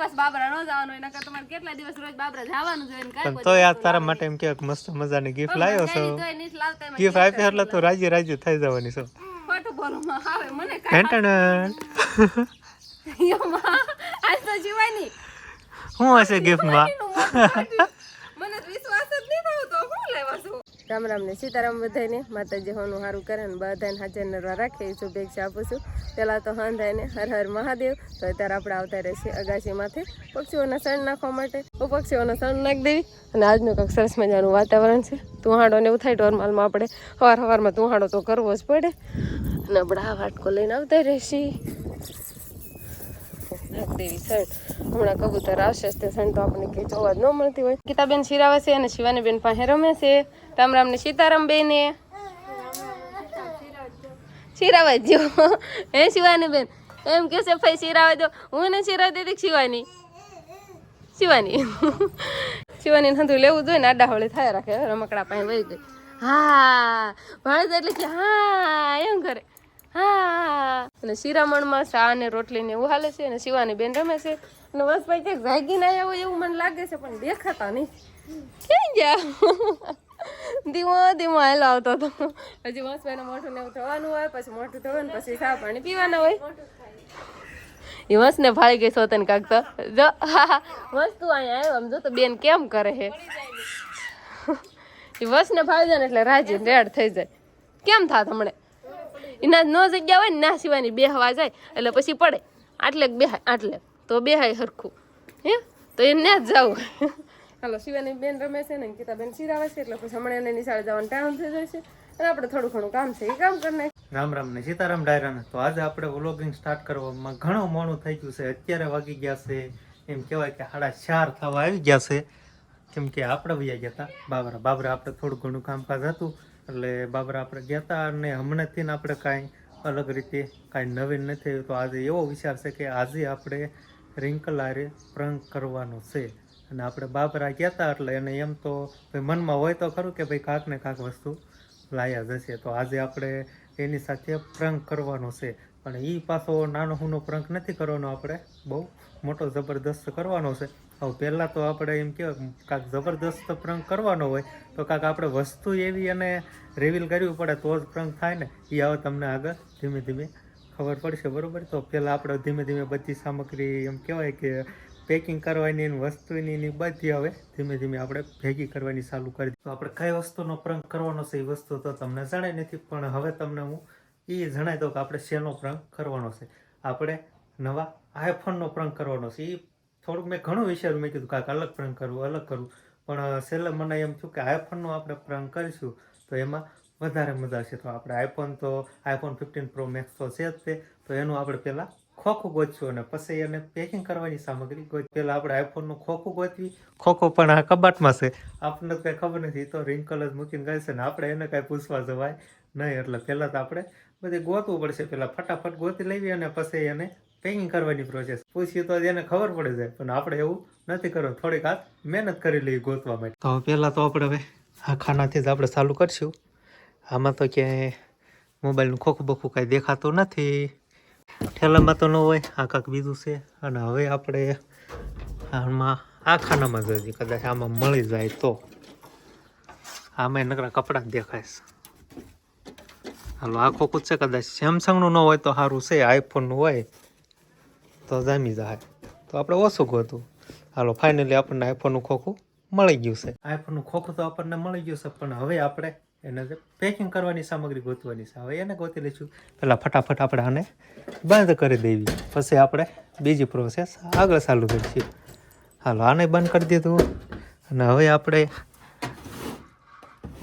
દિવસ બાબરા ન જવાનું એના કરતા તમારે કેટલા દિવસ રોજ બાબરા જવાનું જોઈએ કાંઈ તોય આ તારા માટે એમ કે મસ્ત મજાની ગિફ્ટ લાવ્યો છો. ગિફ્ટ આપી એટલે તો રાજી રાજી થઈ જવાની છો. ખોટું માં આવે મને કાંઈ યો માં આજ તો જીવાની. શું હશે ગિફ્ટમાં મને તો વિશ્વાસ જ નહીં થતો હું લેવા છું રામ રામ ને સીતારામ બધાને માતાજી હોનું સારું કરે ને બધાને હાજર નરવા રાખે, એ શુભેચ્છા આપું છું. પહેલાં તો હંધાઈને હર હર મહાદેવ, તો અત્યારે આપણે આવતા રહેશે અગાશીમાંથી પક્ષીઓના સણ નાખવા માટે. હું પક્ષીઓના સણ નાખી દેવી અને આજનું કંઈક સરસ મજાનું વાતાવરણ છે. તુહાડો ને એવું થાય ટોરમાલમાં આપણે સવાર સવારમાં તુહાડો તો કરવો જ પડે. અને આપણે આ વાટકો લઈને આવતા રહેશી. નાખ દેવી સણ હમણાં કબૂતર આવશે, તે તો આપણને કંઈ જોવા જ ન મળતી હોય. ગીતાબેન શિરાવે છે અને શિવાની બેન પાસે રમે છે. રામ રામ ને સીતારામ બેને શિરાવા જો. હે શિવાની બેન એમ કે છે ભાઈ શિરાવા દો. હું એને શિરાવી દીધી શિવાની? શિવાની. શિવાની હંધું લેવું જોઈએ ને, આડા હળે થાય રાખે. રમકડા પાસે વહી ગઈ. હા ભણે એટલે કે હા, એમ કરે. હા. અને શિરામણમાં શા ને રોટલી ને એવું હાલે છે અને શિવાની બેન રમે છે. અને વસભાઈ ક્યાંક જાગી ના આવ્યો એવું મને લાગે છે, પણ દેખાતા નહીં. ક્યાં ગયા? ધીમો ધીમો હાલો આવતો હતો. હજી વસભાઈને મોઢું ને એવું થવાનું હોય, પછી મોઢું થવાનું પછી ચા પાણી પીવાના હોય. એ વંશને ફાળી ગઈ સોતન કાક તો. જો, હા હા. વંશ તું અહીંયા આવ્યો. આમ જો તો બેન કેમ કરે હે એ વંશને ભાઈ જાય એટલે રાજી રેડ થઈ જાય. કેમ થાત હમણે? એના નો જગ્યા હોય ને ના સિવાયની બે હવા જાય એટલે પછી પડે. આટલે બેહાય આટલે. તો બેહાય હરખું. હે? તો એને જ જવું. હાલો શિવાની બેન રમે છે ને ગીતા બેન શિરાવે છે. એટલે પછી હમણાં એને નિશાળે જવાનું ટાઈમ થઈ જાય છે. અને આપણે થોડું ઘણું કામ છે એ કામ કરી રામ રામ ને સીતારામ ડાયરાને તો આજે આપણે વ્લોગિંગ સ્ટાર્ટ કરવામાં ઘણું મોડું થઈ ગયું છે. અત્યારે વાગી ગયા છે એમ કહેવાય કે સાડા ચાર થવા આવી ગયા છે. કેમ કે આપણે વયા ગયા હતા બાબરા બાબરા આપણે થોડું ઘણું કામકાજ હતું. એટલે બાબરા આપણે ગયા હતા અને હમણાંથી આપણે કાંઈ અલગ રીતે કાંઈ નવીન નથી તો આજે એવો વિચાર છે કે આજે આપણે રિંકલ પ્રંક કરવાનો છે. અને આપણે બાબરા ગયા હતા એટલે એને એમ તો મનમાં હોય તો ખરું કે ભાઈ કાંક ને કાંક વસ્તુ લાયા જશે તો આજે આપણે એની સાથે પ્રંગ કરવાનો છે. પણ એ પાછો નાનો હુનો પ્રંક નથી કરવાનો આપણે. બહુ મોટો જબરદસ્ત કરવાનો છે. હવે પહેલાં તો આપણે એમ કહેવાય કાંક જબરદસ્ત પ્રંક કરવાનો હોય, તો કાંક આપણે વસ્તુ એવી અને રિવીલ કરવી પડે તો જ પ્રંક થાય ને. એ હવે તમને આગળ ધીમે ધીમે ખબર પડશે, બરાબર? તો પહેલાં આપણે ધીમે ધીમે બધી સામગ્રી એમ કહેવાય કે પેકિંગ કરવાની એની વસ્તુની એની બધી હવે ધીમે ધીમે આપણે ભેગી કરવાની ચાલુ કરી તો આપણે કઈ વસ્તુનો પ્રંક કરવાનો છે એ વસ્તુ તો તમને જાણે નથી, પણ હવે તમને હું એ જણાવી દઉં કે આપણે શેનો પ્રંક કરવાનો છે. આપણે નવા આઈફોનનો પ્રંક કરવાનો છે. એ થોડુંક મેં ઘણું વિચાર્યું. મેં કીધું કાંક અલગ પ્રંક કરવું, અલગ કરવું. પણ છેલ્લે મને એમ થયું કે આઈફોનનો આપણે પ્રંક કરીશું તો એમાં વધારે મજા છે તો આપણે આઈફોન તો આઈફોન ફિફ્ટીન પ્રો મેક્સ તો છે જ તે. તો એનું આપણે પહેલાં ખોખું ગોતશું અને પછી એને પેકિંગ કરવાની સામગ્રી ગોત, પહેલાં આપણે આઈફોનનું ખોખું ગોતવી. ખોખો પણ આ કબાટમાં છે. આપણને કંઈ ખબર નથી. તો રિંકલ જ મૂકીને ગઈ છે ને આપણે એને કાંઈ પૂછવા જવાય નહીં. એટલે પહેલાં તો આપણે બધી ગોતવું પડશે. પહેલાં ફટાફટ ગોતી લેવી અને પછી એને પેકિંગ કરવાની પ્રોસેસ પૂછ્યું તો એને ખબર પડી જાય પણ આપણે એવું નથી કરવું. થોડીક હાથ મહેનત કરી લઈએ ગોતવા માટે. તો પહેલાં તો આપણે હવે આ ખાનાથી જ આપણે ચાલુ કરશું. આમાં તો ક્યાંય મોબાઈલનું ખોખું બખું કાંઈ દેખાતું નથી. ઠેલામાં તો ન હોય, આ કાંક બીજું છે. અને હવે આપણે આમાં આ ખાનામાં જોઈએ. કદાચ આમાં મળી જાય તો. આમાં નકરા કપડાં દેખાય છે. હાલો આખો છે કદાચ. સેમસંગનું ન હોય તો સારું છે આઈફોનનું હોય તો જામી જાય તો આપણે ઓછું ગોતું. હાલો ફાઇનલી આપણને આઈફોનનું ખોખું મળી ગયું છે. આઈફોનનું ખોખું તો આપણને મળી ગયું છે પણ હવે આપણે એને પેકિંગ કરવાની સામગ્રી ગોતવાની છે. હવે એને ગોતી લઈશું. પહેલાં ફટાફટ આપણે આને બંધ કરી દેવી. પછી આપણે બીજી પ્રોસેસ આગળ ચાલુ કરીશું. હાલો આને બંધ કરી દીધું. અને હવે આપણે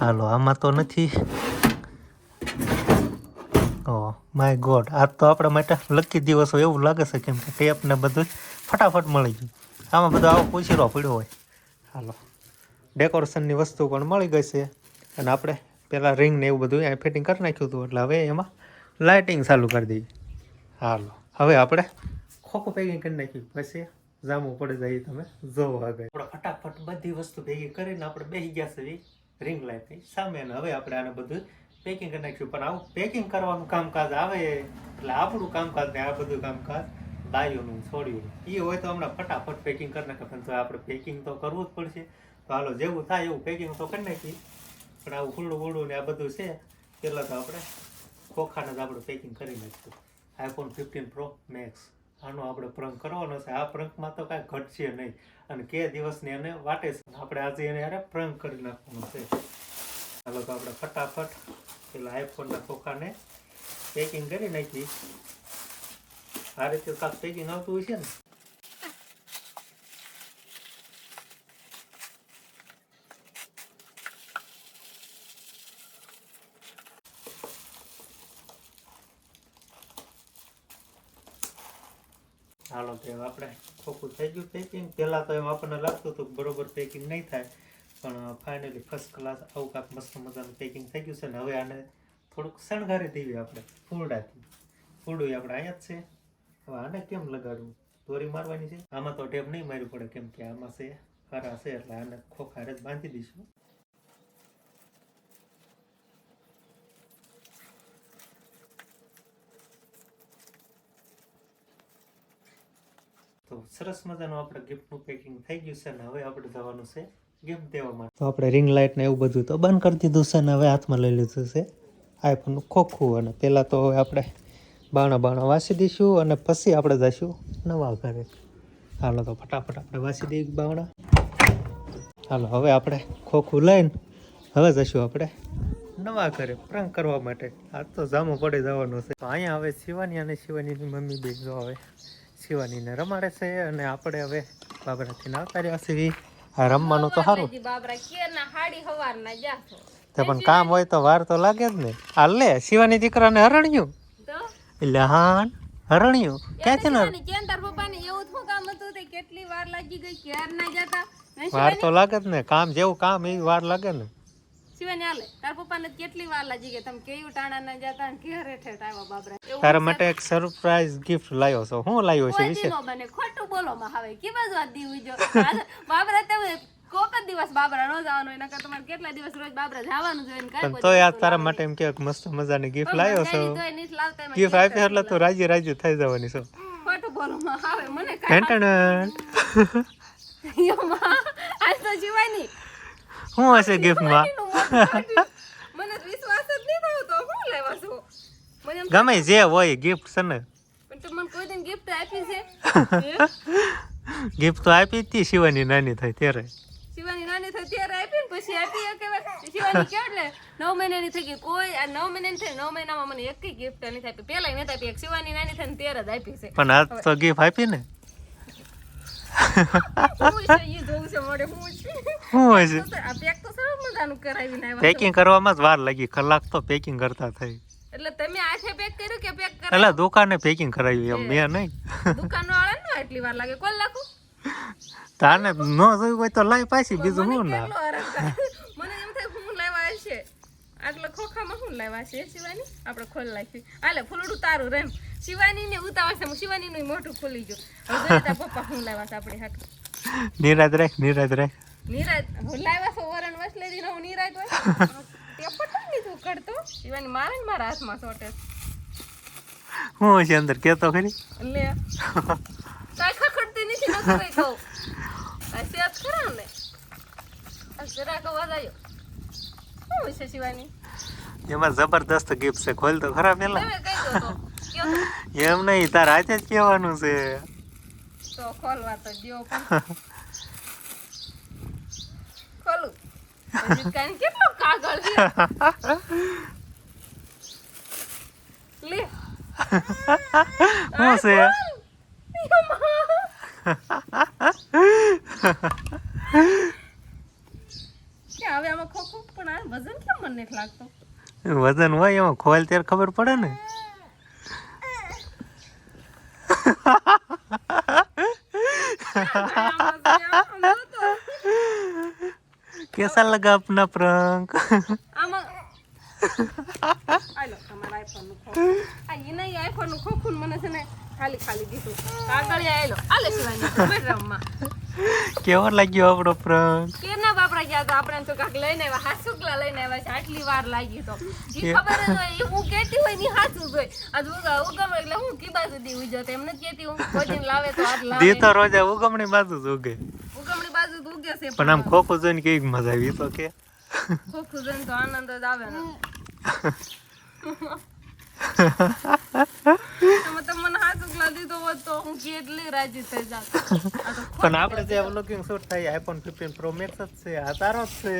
હાલો આમાં તો નથી. માય ગોડ આ તો આપણા માટે લકી દિવસ હોય એવું લાગે છે કેમ કે ટેપ ને બધું ફટાફટ મળી ગયું. આમાં બધો આવો પૂછીરો પડ્યો હોય. હાલો. ડેકોરેશનની વસ્તુ પણ મળી ગઈ છે. અને આપણે પહેલાં રિંગ ને એવું બધું અહીંયા ફિટિંગ કરી નાખ્યું હતું એટલે હવે એમાં લાઇટિંગ ચાલુ કરી દઈએ. હાલો. હવે આપણે ખોખું પેકિંગ કરી નાખ્યું પછી જામું પડી જાય એ તમે જોવો આગળ. આપણે ફટાફટ બધી વસ્તુ ભેગી કરીને આપણે બેસી ગયા છે રિંગ લાઇટની સામે. અને હવે આપણે આને બધું પેકિંગ કરી નાખ્યું. પણ આવું પેકિંગ કરવાનું કામકાજ આવે એટલે આપણું કામકાજ ને આ બધું કામકાજ બાયોનું છોડ્યું એ હોય તો હમણાં ફટાફટ પેકિંગ કરી નાખે. પણ આપણે પેકિંગ તો કરવું જ પડશે. તો હાલો, જેવું થાય એવું પેકિંગ તો કરી નાખીએ. પણ આવું ખુલ્લું ખુલ્લું ને આ બધું છે પહેલાં તો આપણે ખોખાને જ આપણે પેકિંગ કરી નાખીશું. આઈફોન ફિફ્ટીન પ્રો મેક્સ આનો આપણે પ્રંક કરવાનો છે. આ પ્રંકમાં તો કાંઈ ઘટશે નહીં. અને કે દિવસની એને વાટે છે. આપણે આજે એને યારે પ્રંક કરી નાખવાનો છે. ચાલો તો આપણે ફટાફટ પેલા આઈફોનના ખોખાને પેકિંગ કરી નાખી. આ રીતે કાંક પેકિંગ આવતું છે ને? હાલો તો આપણે ખોખું થઈ ગયું પેકિંગ પહેલાં તો એમ આપણને લાગતું હતું કે બરોબર પેકિંગ નહીં થાય. પણ ફાઇનલી ફર્સ્ટ ક્લાસ આવું કાંક મસ્ત મજાનું પેકિંગ થઈ ગયું છે ને હવે આને થોડુંક શણગારી દેવી આપણે ફૂરડાથી ફૂરડું આપણે અહીંયા જ છે. હવે આને કેમ લગાડવું? દોરી મારવાની છે? આમાં તો ટેપ નહીં મારવી પડે કેમ કે આમાં છે ખરા છે, એટલે આને ખોખારે જ બાંધી દઈશું. તો સરસ મજાનું આપણે ગિફ્ટનું પેકિંગ થઈ ગયું છે ને હવે આપણે જવાનું છે ગિફ્ટ દેવા માટે. તો આપણે રિંગ લાઇટ ને એવું બધું તો બંધ કરી દીધું છે ને હવે હાથમાં લઈ લીધું છે. આઈફોનનું ખોખું અને પહેલાં તો હવે આપણે બાણા બાણા વાસી દઈશું અને પછી આપણે જઈશું નવા ઘરે. હાલો તો ફટાફટ આપણે વાસી દઈએ બાવણા હાલો, હવે આપણે ખોખું લઈને હવે જઈશું આપણે નવા ઘરે પ્રાંક કરવા માટે. આજ તો જામો પડી જવાનું છે. તો અહીંયા હવે શિવાની અને શિવાનીની મમ્મી બેન જો હવે શિવાનીને રમાડે છે અને આપણે હવે બાબરાથી આવતા રહ્યા છીએ. આ રમવાનું તો સારું તે પણ કામ હોય તો વાર તો લાગે જ ને. હાલ લે શિવાની દીકરાને હરણ્યું. એટલે હાન હરણ્યું. ક્યાંથી ને શિવાની પપ્પાને એવું શું કામ હતું તે? કેટલી વાર લાગી ગઈ ક્યાર ના જતા? વાર તો લાગે જ ને. કામ જેવું કામ એ વાર લાગે ને. શિવાની હાલે. તાર પપ્પાને કેટલી વાર લાગી ગઈ? તમે કેવું ટાણા ના જતા ને ઘેરે ઠેઠ આવ્યા બાબરા તારા માટે એક સરપ્રાઈઝ ગિફ્ટ લાવ્યો છો. હું લાવ્યો છે વિશે? મને ખોટું બોલો માં હવે કે બાજુ આ દી ઉજો બાબરા તમે કોક જ દિવસ બાબરા નો જવાનું એના કરતા તમારે કેટલા દિવસ રોજ બાબરા જવાનું જોઈએ ને કાઈ તો યાર તારા માટે એમ કે મસ્ત મજાની ગિફ્ટ લાવ્યો છો. ગિફ્ટ આપી એટલે તો રાજી રાજી થઈ જવાની છો. ખોટું બોલો માં હવે મને કાંઈ યો માં, આજ તો જીવાની શું હશે ગિફ્ટમાં. મને વિશ્વાસ જ નહીં થતો હું લેવા છું મને ગમે જે હોય ગિફ્ટ છે ને પણ તું મને કોઈ દિન ગિફ્ટ આપી છે ગિફ્ટ તો આપી હતી શિવાની નાની થઈ ત્યારે શિવાની નાની થઈ ત્યારે આપી ને પછી આપી એ કહેવાય શિવાની કેવું એટલે નવ મહિનાની થઈ ગઈ કોઈ આ નવ મહિનાની થઈ નવ મહિનામાં મને એક ગિફ્ટ નથી આપી પેલા નથી આપી એક શિવાની નાની થઈ ને ત્યારે જ આપી છે પણ તો ગિફ્ટ આપી ને પેકિંગ કરવામાં જ વાર લાગી. કલાક તો પેકિંગ કરતા થઈ. એટલે તમે હાથે પેક કર્યું કે પેક કરાવ્યું? એટલે દુકાને પેકિંગ કરાવ્યું એમ મેં નહીં. દુકાન વાળા ને એટલી વાર લાગે? કોલ લાખું? તાને ન જોયું હોય તો લાઈ પાછી બીજું હું ના કેટલો હરખ કરે. મને એમ થાય હું લેવા હશે આટલા ખોખામાં શું લાવ્યા છે શિવાની? આપણે ખોલ નાખી હાલે ફૂલડું તારું રેમ. શિવાની ને ઉતાવળ છે શિવાની નું મોઢું ખોલી ગયું હવે જોઈએ પપ્પા શું લાવ્યા છે આપણે હાથ નિરાજ રાખ નિરાજ રાખ. નિરાજ હું લાવ્યા છો વરણ વસલેદી હું નિરાજ હોય. તે પટલની તું કરતો શિવાની મારે ને મારા હાથમાં સોટે હું છે અંદર કેતો ખરી? લે. કાઈ ખખડતી નથી નતું કઈ કહું. આ સેત ખરા ને? જરાક અવાજ આવ્યો. શું છે શિવાની? એમાં જબરદસ્ત ગિફ્ટ છે. ખોલ તો ખરા પેલા? એમ નહીં તાર આજે જ કહેવાનું છે. તો ખોલવા તો દો ખોલું. કેટલો કાગળ લે. શું છે? કે વજન કેમ મને લાગતો વજન હોય એમાં ખોલ ત્યારે ખબર પડે ને કેસા લગા આપના પ્રંક આઈફોન નું ખોખું આ એના આઈફોન નું ખોખું મને છે ને ખાલી ખાલી દીધું કાગળિયા આયેલો. આલે શિવાની બેડરૂમમાં કેવો લાગ્યો આપણો પ્રંક? કેના બાપરા ગયા તો આપણે તો કાક લઈને આવ્યા હાથ શુક્લા લઈને આવ્યા છે આટલી વાર લાગી તો. ઈ ખબર જ હોય હું કેતી હોયની હાસુ જ આ ઉગમ એટલે હું કી બાજુ દી ઉજો તો એમ કેતી હું કોઈ લાવે તો આજ લાવે. દી તો રોજ ઉગમણી બાજુ જ ઉગે. ઉગમણી બાજુ જ ઉગે છે પણ આમ ખોખું જોઈને કેવી મજા આવી તો કે. ખોખું જોઈને તો આનંદ જ આવે ને. પણ આપણે જે વ્લોગિંગ શૂટ થાય આઈફોન ફિફ્ટીન પ્રો મેક્સ જ છે આ તારો જ છે.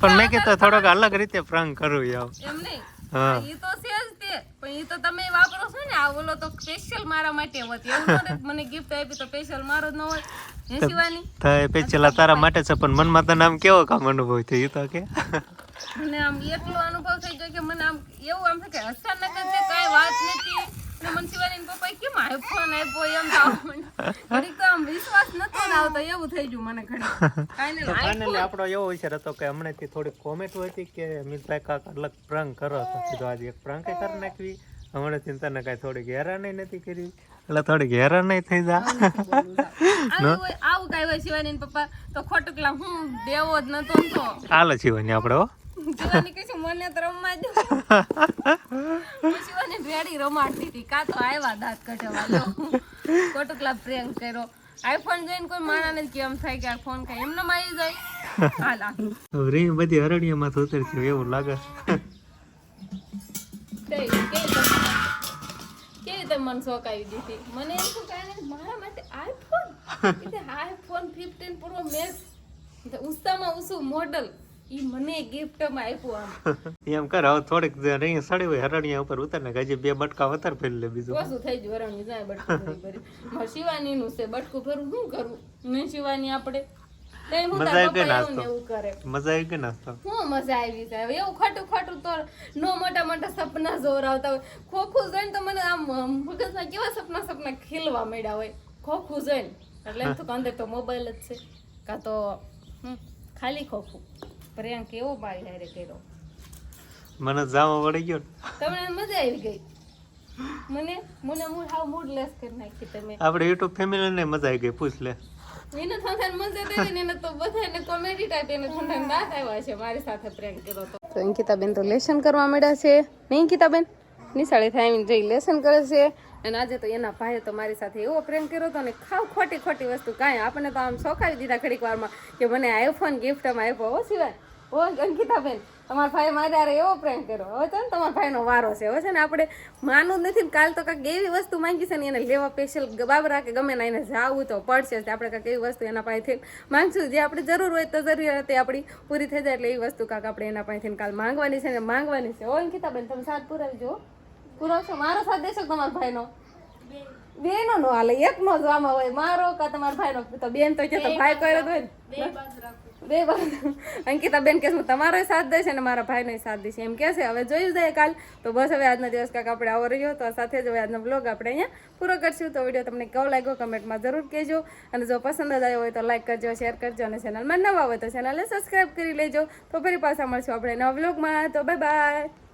પણ મેં કીધું થોડોક અલગ રીતે પ્રાંક કરું યાર એમ નહીં? હા. ઈ તો છે જ તે. પણ ઈ તો તમે વાપરો છો ને આ ઓલો તો સ્પેશિયલ મારા માટે હોત. એવું મને ગિફ્ટ આપી તો સ્પેશિયલ મારો જ ન હોય હે તો પેચેલા તારા માટે છે પણ મનમાં તને આમ કેવો કામ અનુભવ થયો? એ તો કે. મને આમ એટલો અનુભવ થઈ ગયો કે મને આમ એવું આમ કે અચાનક જ કાંઈ વાત નથી. ને મને શિવાની પપ્પા કેમ આઈફોન આપ્યો એમ તો ઘડીક તો આમ વિશ્વાસ નતો ને આવતો એવું થઈ ગયું મને ઘડી કાંઈ ફાઇનલી આપણો એવો વિચાર હતો કે હમણાંથી થોડીક કોમેન્ટ હતી કે મિતભાઈ કાક અલગ પ્રાંક કરો તો કીધું આજે એક પ્રાંક કરી નાખવી. હમણાંથી તને કાંઈ થોડીક હેરાની નથી કરી. એટલે થોડીક હેરાન થઈ જા. આવું કઈ હોય શિવાની પપ્પા તો ખોટુકલા હું દેવો જ નતો ને હાલ શિવાની આપણે હો કશું મને તો રમવા દો. પછી મને ભેડી રમાડતી હતી. કાં તો આવ્યા દાંત કઢાવા લો. ખોટુકલા પ્રેન્ક કર્યો. આઈફોન જોઈને કોઈ માણાને કેમ થાય કે આ ફોન કઈ એમને મારી જાય. હાલા રે બધી અરણ્યમાં તો હરડિયામાં છે એવું લાગે. રીતે- મન સોકાવી દીધી? મને એમ કાંઈ મારા માટે આઈફોન એટલે આઈફોન ફિફ્ટીન પ્રો મેક્સ ઉસ્તામાં ઉસું મોડલ ઈ મને ગિફ્ટમાં આપ્યું આમ. એમ કર હવે થોડીક રહી સડી હોય હરણિયા ઉપર ઉતર ને હજી બે બટકા વધારે ફેરી લે બીજું. ઓછું થઈ ગયું વરાણું જાય બટકું ભરી મારે શિવાનીનું છે બટકું ભરું શું કરું? નહીં શિવાની આપણે? મજા આવી ગઈ એવું નાસ્તો. ને મજા આવી ગઈ નાસ્તો? શું મજા આવી જાય એવું ખોટું ખોટું તો નો મોટા મોટા સપના જોરાવતા હોય. ખોખું જોઈને તો મને આમ મગજમાં કેવા સપના સપના ખીલવા માંડ્યા હોય. ખોખું જોઈને. એટલે એમ તો અંદર તો મોબાઈલ જ છે. કાં તો ખાલી ખોખું. પ્રિયાંક કેવો મારી હારે કર્યો મને જામો વળી ગયો. તમને મજા આવી ગઈ? મને મને મૂડ હાવ મૂડ લેસ કરી નાખી તમે. આપણે યુટ્યુબ ફેમિલી ને મજા આવી ગઈ પૂછ લે. એને થોડાને મજા દેવી ને એને તો બધાને કોમેડી ટાઈપ એને થોડા ના આવ્યા છે મારી સાથે પ્રેન્ક કર્યો તો. તો અંકિતાબેન તો લેસન કરવા માંડ્યા છે. નહીં અંકિતાબેન? નિશાળે થાય એમ જઈ લેસન કરે છે. અને આજે તો એના ભાઈએ તો મારી સાથે એવો પ્રેમ કર્યો હતો ને ખાવ ખોટી ખોટી વસ્તુ કાંઈ. આપણને તો આમ શોખાવી દીધા ઘડીક વારમાં કે મને આઈફોન ગિફ્ટમાં આપ્યો. હો સિવાય ઓ અંકિતાબેન, તમારા ભાઈ મારે એવો પ્રેમ કર્યો. હવે છે ને તમારા ભાઈનો વારો છે. હવે છે ને આપણે માનવું નથી ને કાલ તો કાંઈક એવી વસ્તુ માંગી છે ને એને લેવા સ્પેશિયલ બાબરા કે ગમે ના એને જાવું તો પડશે જ. આપણે કાંઈક એવી વસ્તુ એના પાસેથી માંગશું. જે આપણે જરૂર હોય તો જરૂરિયાત આપણી પૂરી થઈ જાય એટલે એવી વસ્તુ કાંક આપણે એના પાસેથી કાલ માંગવાની છે ને માંગવાની છે. ઓ અંકિતાબેન, તમે સાથ પુરાવી જો છો મારો સાથ દેશો તમારા ભાઈનો? બેનો. નો હાલે એક નો જ આમાં હોય. મારો કા તમારા ભાઈનો? તો બેન તો કે તો ભાઈ કર્યો તો બે બાજુ અંકિતા બેન કે તમારો સાથ દેશે અને મારા ભાઈનો સાથ દેશે. એમ કે છે હવે જોયું જાય કાલ. તો બસ હવે આજનો દિવસ કાંક આપણે આવો રહ્યો. તો સાથે જ હવે આજનો બ્લોગ આપણે અહીંયા પૂરો કરશું. તો વીડિયો તમને કેવો લાગ્યો કમેન્ટમાં જરૂર કહેજો. અને જો પસંદ જ આવ્યો હોય તો લાઈક કરજો શેર કરજો અને ચેનલમાં નવા હોય તો ચેનલને સબસ્ક્રાઈબ કરી લેજો. તો ફરી પાછા મળશું આપણે નવા બ્લોગમાં તો બાય બાય